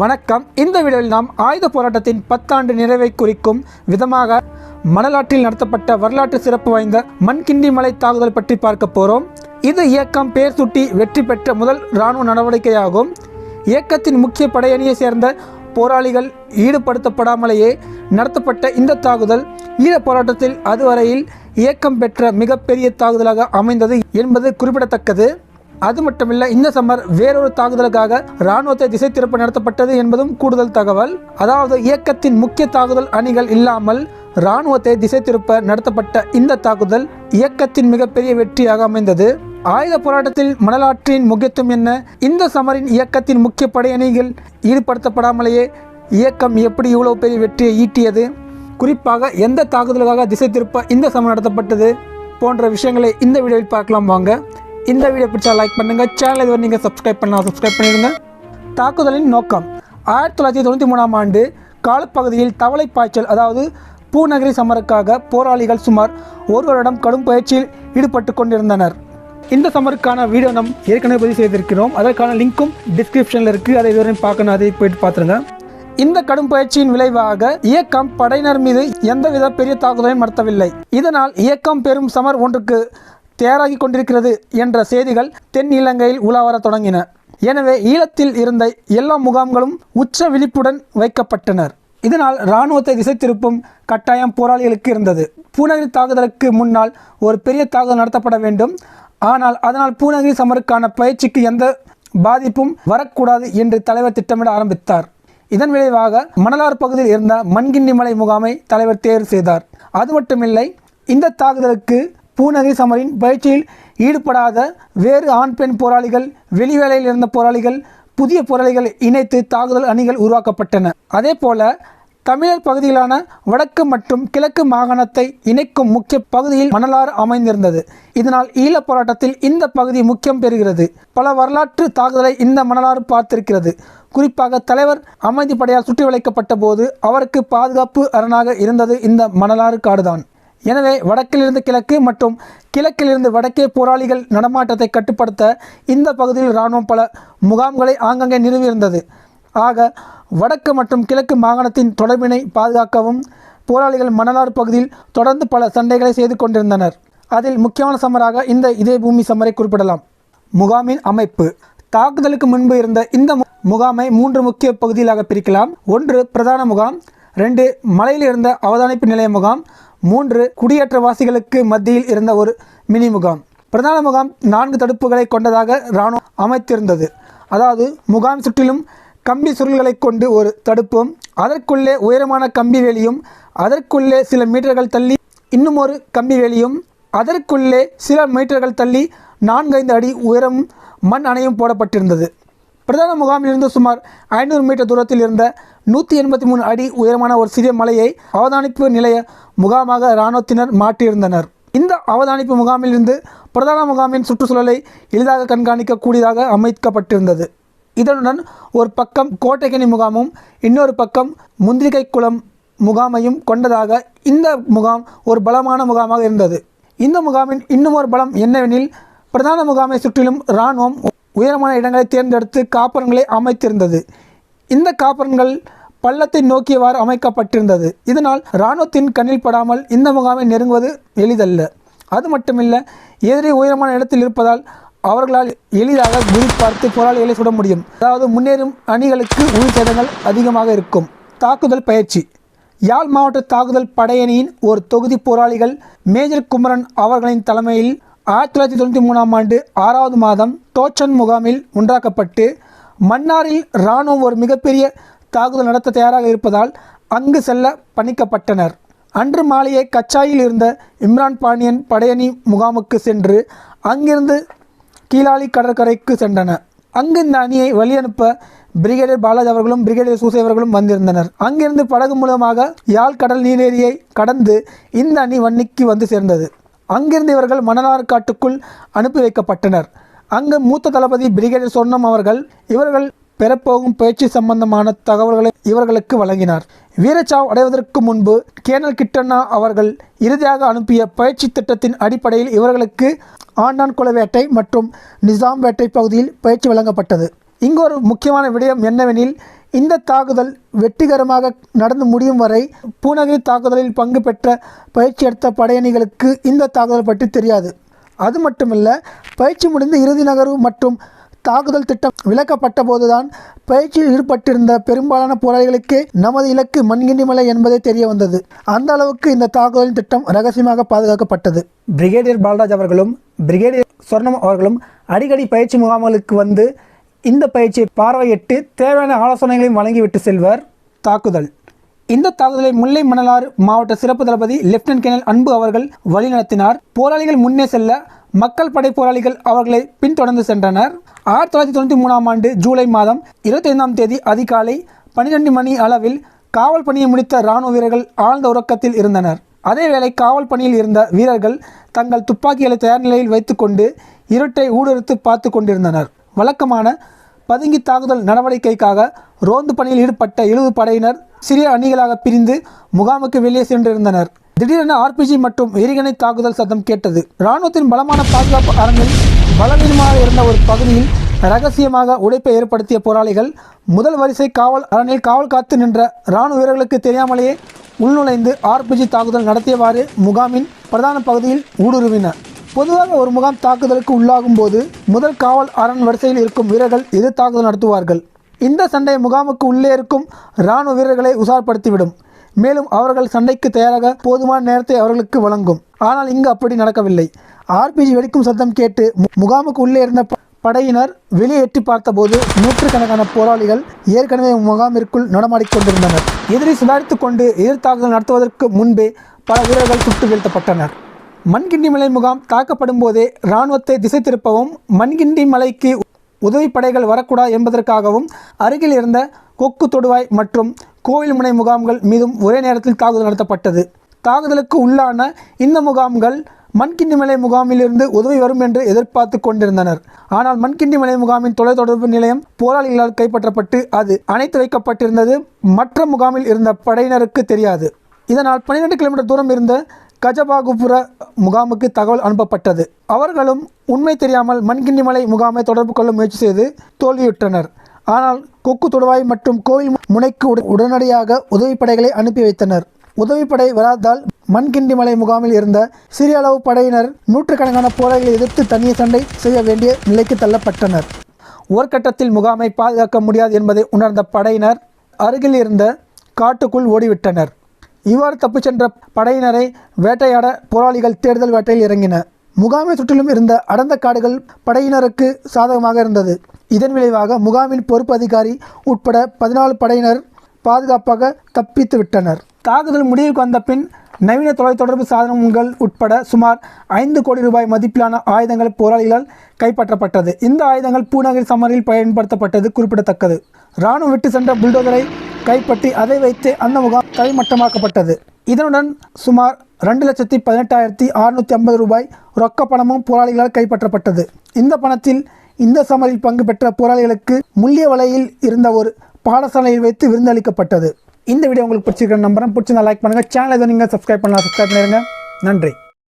வணக்கம். இந்த வீடியோவில் நாம் ஆயுத போராட்டத்தின் பத்தாண்டு நிறைவை குறிக்கும் விதமாக மணலாற்றில் நடத்தப்பட்ட வரலாற்று சிறப்பு வாய்ந்த மண்கிண்டி மலை தாக்குதல் பற்றி பார்க்க போகிறோம் இது இயக்கம் பெயர் சுட்டி வெற்றி பெற்ற முதல் இராணுவ நடவடிக்கையாகும். இயக்கத்தின் முக்கிய படையணியை சேர்ந்த போராளிகள் ஈடுபடுத்தப்படாமலேயே நடத்தப்பட்ட இந்த தாக்குதல் ஈழப் போராட்டத்தில் அதுவரையில் இயக்கம் பெற்ற மிகப்பெரிய தாக்குதலாக அமைந்தது என்பது குறிப்பிடத்தக்கது. அது மட்டுமில்ல இந்த சம்மர் வேறொரு தாக்குதலுக்காக ராணுவத்தை திசை திருப்ப நடத்தப்பட்டது என்பதும் கூடுதல் தகவல். அதாவது இயக்கத்தின் முக்கிய தாக்குதல் அணிகள் இல்லாமல் இராணுவத்தை திசை திருப்ப நடத்தப்பட்ட இந்த தாக்குதல் இயக்கத்தின் மிகப்பெரிய வெற்றியாக அமைந்தது. ஆயுத போராட்டத்தில் மணலாற்றின் முக்கியத்துவம் என்ன? இந்த சமரின் இயக்கத்தின் முக்கிய படையணிகள் ஈடுபடுத்தப்படாமலேயே இயக்கம் எப்படி இவ்வளவு பெரிய வெற்றியை ஈட்டியது? குறிப்பாக எந்த தாக்குதலுக்காக திசை திருப்ப இந்த சமரம் நடத்தப்பட்டது? போன்ற விஷயங்களை இந்த வீடியோவில் பார்க்கலாம் வாங்க. இந்த வீடியோ பிடிச்சா லைக் பண்ணுங்கள் சேனல் இதுவரை நீங்கள் சப்ஸ்கிரைப் பண்ணால் சப்ஸ்கிரைப் பண்ணிடுங்க. தாக்குதலின் நோக்கம். ஆயிரத்தி தொள்ளாயிரத்தி தொண்ணூற்றி மூணாம் ஆண்டு காலப்பகுதியில் தவளை பாய்ச்சல் அதாவது பூநகரி சமருக்காக போராளிகள் சுமார் ஒரு வருடம் கடும் பயிற்சியில் ஈடுபட்டு கொண்டிருந்தனர். இந்த சமருக்கான வீடியோ நம் ஏற்கனவே பதிவு செய்திருக்கிறோம். அதற்கான லிங்க்கும் டிஸ்கிரிப்ஷனில் இருக்குது அதை இதுவரையும் பார்க்கணும் அதை போயிட்டு பார்த்துருங்க. இந்த கடும் பயிற்சியின் விளைவாக இயக்கம் படையினர் மீது எந்தவித பெரிய தாக்குதலையும் நடத்தவில்லை. இதனால் இயக்கம் பெரும் சமர் ஒன்றுக்கு தயாராகி கொண்டிருக்கிறது என்ற செய்திகள் தென் இலங்கையில் உலாவரத் தொடங்கின. எனவே ஈழத்தில் இருந்த எல்லா முகாம்களும் உச்ச விழிப்புடன் வைக்கப்பட்டனர். இதனால் இராணுவத்தை திசை திருப்பும் கட்டாயம் போராளிகளுக்கு இருந்தது. பூநகரி தாக்குதலுக்கு முன்னால் ஒரு பெரிய தாக்குதல் நடத்தப்பட வேண்டும். ஆனால் அதனால் பூநகரி சமருக்கான பயிற்சிக்கு எந்த பாதிப்பும் வரக்கூடாது என்று தலைவர் திட்டமிட ஆரம்பித்தார். இதன் விளைவாக மணலார் பகுதியில் இருந்த மண்கிண்ணி மலை முகாமை தலைவர் தேர்வு செய்தார். அது மட்டுமில்லை இந்த தாக்குதலுக்கு பூநகரி சமரின் பயிற்சியில் ஈடுபடாத வேறு ஆண் பெண் போராளிகள் வெளிவேளையில் இருந்த போராளிகள் புதிய போராளிகள் இணைத்து தாக்குதல் அணிகள் உருவாக்கப்பட்டன. அதே போல தமிழர் பகுதிகளான வடக்கு மற்றும் கிழக்கு மாகாணத்தை இணைக்கும் முக்கிய பகுதியில் மணலாறு அமைந்திருந்தது. இதனால் ஈழப் போராட்டத்தில் இந்த பகுதி முக்கியம் பெறுகிறது. பல வரலாற்று தாக்குதலை இந்த மணலாறு பார்த்திருக்கிறது. குறிப்பாக தலைவர் அமைதிப்படையால் சுற்றி வளைக்கப்பட்ட போது அவருக்கு பாதுகாப்பு அரணாக இருந்தது இந்த மணலாறு காடுதான். எனவே வடக்கிலிருந்து கிழக்கு மற்றும் கிழக்கிலிருந்து வடக்கே போராளிகள் நடமாட்டத்தை கட்டுப்படுத்த இந்த பகுதியில் இராணுவம் பல முகாம்களை ஆங்கங்கே நிறுவியிருந்தது. ஆக வடக்கு மற்றும் கிழக்கு மாகாணத்தின் தொடர்பினை பாதுகாக்கவும் போராளிகள் மணலாறு பகுதியில் தொடர்ந்து பல சண்டைகளை செய்து கொண்டிருந்தனர். அதில் முக்கியமான சமராக இந்த இதே பூமி சமரை குறிப்பிடலாம். முகாமின் அமைப்பு. தாக்குதலுக்கு முன்பு இருந்த இந்த முகாமை மூன்று முக்கிய பகுதிகளாக பிரிக்கலாம். ஒன்று பிரதான முகாம். ரெண்டு மலையில் இருந்த அவதானிப்பு நிலைய முகாம். மூன்று குடியேற்றவாசிகளுக்கு மத்தியில் இருந்த ஒரு மினி முகாம் பிரதான முகாம் நான்கு தடுப்புகளை கொண்டதாக இராணுவம் அமைத்திருந்தது. அதாவது முகாம் சுற்றிலும் கம்பி சுருள்களை கொண்டு ஒரு தடுப்பும் அதற்குள்ளே உயரமான கம்பி வேலியும் அதற்குள்ளே சில மீட்டர்கள் தள்ளி இன்னும் ஒரு கம்பி வேலியும் அதற்குள்ளே சில மீட்டர்கள் தள்ளி நான்கைந்து அடி உயரம் மண் அணையும் போடப்பட்டிருந்தது. பிரதான முகாமிலிருந்து சுமார் ஐநூறு மீட்டர் தூரத்தில் இருந்த நூற்றி எண்பத்தி மூணு அடி உயரமான ஒரு சிறிய மலையை அவதானிப்பு நிலைய முகாமாக இராணுவத்தினர் மாற்றியிருந்தனர். இந்த அவதானிப்பு முகாமிலிருந்து பிரதான முகாமின் சுற்றுச்சூழலை எளிதாக கண்காணிக்கக்கூடியதாக அமைக்கப்பட்டிருந்தது. இதனுடன் ஒரு பக்கம் கோட்டைக்கனி முகாமும் இன்னொரு பக்கம் முந்திரிகை குளம் முகாமையும் கொண்டதாக இந்த முகாம் ஒரு பலமான முகாமாக இருந்தது. இந்த முகாமின் இன்னும் ஒரு பலம் என்னவெனில் பிரதான முகாமை சுற்றிலும் இராணுவம் உயரமான இடங்களை தேர்ந்தெடுத்து காப்பரங்களை அமைத்திருந்தது. இந்த காப்பரங்கள் பள்ளத்தை நோக்கியவாறு அமைக்கப்பட்டிருந்தது. இதனால் இராணுவத்தின் கண்ணில் படாமல் இந்த முகாமை நெருங்குவது எளிதல்ல. அது மட்டுமில்லை எதிரி உயரமான இடத்தில் இருப்பதால் அவர்களால் எளிதாக குறி பார்த்து போராளிகளை சுட முடியும். அதாவது முன்னேறும் அணிகளுக்கு உயிர் சேதங்கள் அதிகமாக இருக்கும். தாக்குதல் பயிற்சி. யாழ் மாவட்ட தாக்குதல் படையணியின் ஒரு தொகுதி போராளிகள் மேஜர் குமரன் அவர்களின் தலைமையில் ஆயிரத்தி தொள்ளாயிரத்தி தொண்ணூற்றி மூணாம் ஆண்டு ஆறாவது மாதம் டோச்சன் முகாமில் உண்டாக்கப்பட்டு மன்னாரில் இராணுவம் ஒரு மிகப்பெரிய தாக்குதல் நடத்த தயாராக இருப்பதால் அங்கு செல்ல பணிக்கப்பட்டனர். அன்று மாலையே கச்சாயில் இருந்த இம்ரான் பாண்டியன் படையணி முகாமுக்கு சென்று அங்கிருந்து கீழாளி கடற்கரைக்கு சென்றன. அங்கு இந்த அணியை வழியனுப்ப பிரிகேடியர் பாலாஜி அவர்களும் பிரிகேடியர் சூசை அவர்களும் வந்திருந்தனர். அங்கிருந்து படகு மூலமாக யாழ் கடல் நீரேரியை கடந்து இந்த அணி வன்னிக்கு வந்து சேர்ந்தது. அங்கிருந்து இவர்கள் மணலார் காட்டுக்குள் அனுப்பி வைக்கப்பட்டனர். அங்கு மூத்த தளபதி பிரிகேடர் சொர்ணம் அவர்கள் இவர்கள் பெறப்போகும் பயிற்சி சம்பந்தமான தகவல்களை இவர்களுக்கு வழங்கினார். வீரச்சாவ் அடைவதற்கு முன்பு கேனல் கிட்டண்ணா அவர்கள் இறுதியாக அனுப்பிய பயிற்சி திட்டத்தின் அடிப்படையில் இவர்களுக்கு ஆண்டான் குளவேட்டை மற்றும் நிசாம் வேட்டை பகுதியில் பயிற்சி வழங்கப்பட்டது. இங்கு ஒரு முக்கியமான விடயம் என்னவெனில் இந்த தாக்குதல் வெற்றிகரமாக நடந்து முடியும் வரை பூநகரி தாக்குதலில் பங்கு பெற்ற பயிற்சி எடுத்த படையணிகளுக்கு இந்த தாக்குதல் பற்றி தெரியாது. அது மட்டுமல்ல பயிற்சி முடிந்து இறுதி நகர்வு மற்றும் தாக்குதல் திட்டம் விளக்கப்பட்ட போதுதான் பயிற்சியில் ஈடுபட்டிருந்த பெரும்பாலான போராளிகளுக்கே நமது இலக்கு மண்கிண்டிமலை என்பதே தெரிய வந்தது. அந்த அளவுக்கு இந்த தாக்குதலின் திட்டம் ரகசியமாக பாதுகாக்கப்பட்டது. பிரிகேடியர் பாலராஜ் அவர்களும் பிரிகேடியர் சொர்ணம் அவர்களும் அடிக்கடி பயிற்சி முகாம்களுக்கு வந்து இந்த பயிற்சியை பார்வையிட்டு தேவையான ஆலோசனைகளையும் வழங்கிவிட்டு செல்வர் தாக்குதல். இந்த தாக்குதலை முல்லை மணலாறு மாவட்ட சிறப்பு தளபதி லெப்டினன்ட் கேர்னல் அன்பு அவர்கள் வழிநடத்தினார். போராளிகள் முன்னே செல்ல மக்கள் படை போராளிகள் அவர்களை பின்தொடர்ந்து சென்றனர். ஆயிரத்தி தொள்ளாயிரத்தி தொண்ணூற்றி மூணாம் ஆண்டு ஜூலை மாதம் இருபத்தி ஐந்தாம் தேதி அதிகாலை பன்னிரெண்டு மணி அளவில் காவல் பணியை முடித்த இராணுவ வீரர்கள் ஆழ்ந்த உறக்கத்தில் இருந்தனர். அதேவேளை காவல் பணியில் இருந்த வீரர்கள் தங்கள் துப்பாக்கிகளை தயார் நிலையில் வைத்துக்கொண்டு இருட்டை ஊடுருத்து பார்த்து கொண்டிருந்தனர். வழக்கமான பதுங்கி தாக்குதல் நடவடிக்கைக்காக ரோந்து பணியில் ஈடுபட்ட எழுபது படையினர் சிறிய அணிகளாக பிரிந்து முகாமுக்கு வெளியே சென்றிருந்தனர். திடீரென ஆர்பிஜி மற்றும் எரிகணை தாக்குதல் சத்தம் கேட்டது. இராணுவத்தின் பலமான பாதுகாப்பு அரங்கில் பலவீனமாக இருந்த ஒரு பகுதியில் ரகசியமாக உடைப்பை ஏற்படுத்திய போராளிகள் முதல் வரிசை காவல் அரணில் காவல் காத்து நின்ற இராணுவ வீரர்களுக்கு தெரியாமலேயே உள்நுழைந்து ஆர்பிஜி தாக்குதல் நடத்தியவாறு முகாமின் பிரதான பகுதியில் ஊடுருவினர். பொதுவாக ஒரு முகாம் தாக்குதலுக்கு உள்ளாகும் போது முதல் காவல் அரண் வரிசையில் இருக்கும் வீரர்கள் எதிர் தாக்குதல் நடத்துவார்கள். இந்த சண்டை முகாமுக்கு உள்ளே இருக்கும் இராணுவ வீரர்களை உசார்படுத்திவிடும் மேலும் அவர்கள் சண்டைக்கு தயாராக போதுமான நேரத்தை அவர்களுக்கு வழங்கும். ஆனால் இங்கு அப்படி நடக்கவில்லை. ஆர்பிஜி வெடிக்கும் சத்தம் கேட்டு முகாமுக்கு உள்ளே இருந்த ப- படையினர் வெளியே எட்டி பார்த்தபோது நூற்றுக்கணக்கான போராளிகள் ஏற்கனவே முகாமிற்குள் நடமாடிக்கொண்டிருந்தனர் எதிரி சுதாரித்துக் கொண்டு எதிர்த்தாக்குதல் நடத்துவதற்கு முன்பே பல வீரர்கள் சுட்டு வீழ்த்தப்பட்டனர். மண்கிண்டி மலை முகாம் தாக்கப்படும் போதே இராணுவத்தை திசை திருப்பவும் மண்கிண்டி மலைக்கு உதவி படைகள் வரக்கூடாது என்பதற்காகவும் அருகில் இருந்த கொக்கு தொடுவாய் மற்றும் கோவில்முனை முகாம்கள் மீதும் ஒரே நேரத்தில் தாக்குதல் நடத்தப்பட்டது. தாக்குதலுக்கு உள்ளான இந்த முகாம்கள் மண்கிண்டிமலை முகாமிலிருந்து உதவி வரும் என்று எதிர்பார்த்து கொண்டிருந்தனர். ஆனால் மண்கிண்டிமலை முகாமின் தொலைத்தொடர்பு நிலையம் போராளிகளால் கைப்பற்றப்பட்டு அது அணைத்து வைக்கப்பட்டிருந்தது. மற்ற முகாமில் இருந்த படையினருக்கு தெரியாது. இதனால் 12 கிலோமீட்டர் தூரம் இருந்த கஜபாகுபுர முகாமுக்கு தகவல் அனுப்பப்பட்டது. அவர்களும் உண்மை தெரியாமல் மண்கிண்டிமலை முகாமை தொடர்பு கொள்ள முயற்சி செய்து தோல்வியுற்றனர். ஆனால் கொக்கு தொடுவாய் மற்றும் கோயில் முனைக்கு உட- உடனடியாக உதவிப்படைகளை அனுப்பி வைத்தனர். உதவிப்படை வராததால் மண்கிண்டிமலை முகாமில் இருந்த சிறிய அளவு படையினர் நூற்றுக்கணக்கான போராளிகளை எதிர்த்து தனிய சண்டை செய்ய வேண்டிய நிலைக்கு தள்ளப்பட்டனர். ஒரு கட்டத்தில் முகாமை பாதுகாக்க முடியாது என்பதை உணர்ந்த படையினர் அருகில் இருந்த காட்டுக்குள் ஓடிவிட்டனர். இவ்வாறு தப்பிச் சென்ற படையினரை வேட்டையாட போராளிகள் தேடுதல் வேட்டையில் இறங்கின. முகாமை சுற்றிலும் இருந்த அடர்ந்த காடுகள் படையினருக்கு சாதகமாக இருந்தது. இதன் விளைவாக முகாமின் பொறுப்பு அதிகாரி உட்பட பதினாலு படையினர் பாதுகாப்பாக தப்பித்து விட்டனர். தாக்குதல் முடிவுக்கு வந்த பின் நவீன தொலைத்தொடர்பு சாதனங்கள் உட்பட சுமார் ஐந்து கோடி ரூபாய் மதிப்பிலான ஆயுதங்கள் போராளிகளால் கைப்பற்றப்பட்டது. இந்த ஆயுதங்கள் பூநகர் சமரில் பயன்படுத்தப்பட்டது குறிப்பிடத்தக்கது. இராணுவம் விட்டு சென்ற புல்டோசரை கைப்பற்றி அதை வைத்து அந்த முகாம் கைமட்டமாக்கப்பட்டது இதனுடன் சுமார் ரெண்டு லட்சத்தி பதினெட்டாயிரத்தி அறுநூற்றி ஐம்பது ரூபாய் ரொக்க பணமும் போராளிகளால் கைப்பற்றப்பட்டது. இந்த பணத்தில் இந்த சமரில் பங்கு பெற்ற போராளிகளுக்கு முள்ளிய வலையில் இருந்த ஒரு பாடசாலையில் வைத்து விருந்தளிக்கப்பட்டது இந்த வீடியோ உங்களுக்கு பிடிச்சிருக்கிற நம்புறேன். பிடிச்சிருந்தா லைக் பண்ணுங்கள் சேனலை எதுவும் நீங்கள் சப்ஸ்கிரைப் பண்ணலாம். சப்ஸ்கிரைப் பண்ணிடுங்க நன்றி.